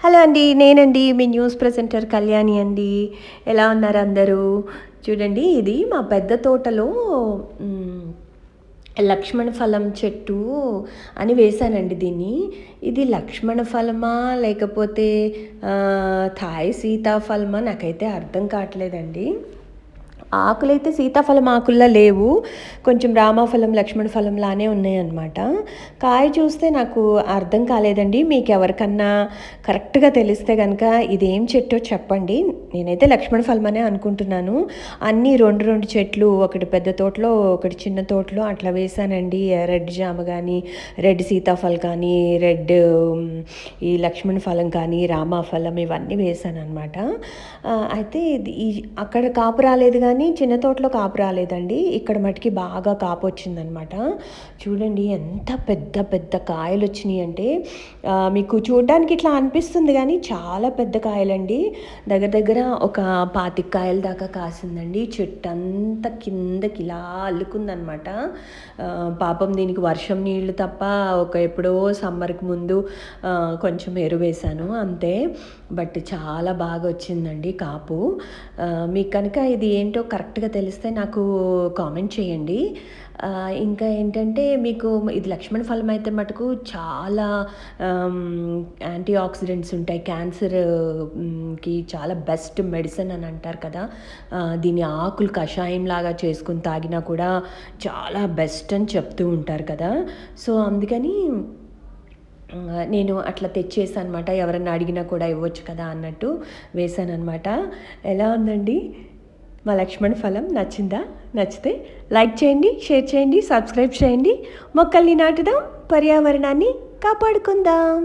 Hello అండి నేనండి మీ news presenter Kalyani అండి. ఎలా ఉన్నారు అందరూ? చూడండి ఇది మా పెద్ద తోటలో లక్ష్మణ ఫలం చెట్టు అని వేశానండి దీన్ని. ఇది లక్ష్మణ ఫలమా లేకపోతే ఆ, థాయ్ సీతాఫలమా నాకైతే అర్థం కావట్లేదండి. ఆకులైతే సీతాఫలం ఆకుల్లా లేవు. కొంచెం రామాఫలం లక్ష్మణ ఫలం లానే ఉన్నాయన్నమాట. కాయ చూస్తే నాకు అర్థం కాలేదండి. మీకు ఎవరికన్నా కరెక్ట్గా తెలిస్తే కనుక ఇదేం చెట్టో చెప్పండి. నేనైతే లక్ష్మణ ఫలం అనే అనుకుంటున్నాను. అన్నీ రెండు రెండు చెట్లు ఒకటి పెద్ద తోటలో ఒకటి చిన్న తోటలో అట్లా వేశానండి. రెడ్ జామ కానీ రెడ్ సీతాఫలం కానీ రెడ్ ఈ లక్ష్మణ ఫలం కానీ రామాఫలం ఇవన్నీ వేశాను అనమాట అయితే ఇది అక్కడ కాపు రాలేదు కానీ చిన్న తోటలో కాపు రాలేదండి. ఇక్కడ మటుకి బాగా కాపు వచ్చిందనమాట. చూడండి ఎంత పెద్ద పెద్ద కాయలు వచ్చినాయి అంటే మీకు చూడడానికి ఇట్లా అనిపిస్తుంది కానీ చాలా పెద్ద కాయలండి. దగ్గర దగ్గర ఒక పాతిక కాయల దాకా కాసిందండి. చెట్టు అంతా కిందకి ఇలా అల్లుకుందనమాట. పాపం దీనికి వర్షం నీళ్ళు తప్ప ఒక ఎప్పుడో సమ్మర్కి ముందు కొంచెం ఎరువేశాను అంతే. బట్ చాలా బాగా వచ్చిందండి కాపు. మీకు కనుక ఇది ఏంటో కరెక్ట్గా తెలిస్తే నాకు కామెంట్ చేయండి. ఇంకా ఏంటంటే మీకు ఇది లక్ష్మణ ఫలం అయితే మటుకు చాలా యాంటీ ఆక్సిడెంట్స్ ఉంటాయి. క్యాన్సర్కి చాలా బెస్ట్ మెడిసిన్ అని అంటారు కదా. దీని ఆకులు కషాయం లాగా చేసుకుని తాగినా కూడా చాలా బెస్ట్ అని చెప్తూ ఉంటారు కదా. సో అందుకని నేను అట్లా తెచ్చేసాను అనమాట ఎవరన్నా అడిగినా కూడా ఇవ్వచ్చు కదా అన్నట్టు వేసాను అనమాట ఎలా ఉందండి? మా లక్ష్మణ్ ఫలం నచ్చిందా? నచ్చితే లైక్ చేయండి షేర్ చేయండి సబ్స్క్రైబ్ చేయండి. మొక్కల్ని నాటుదాం పర్యావరణాన్ని కాపాడుకుందాం.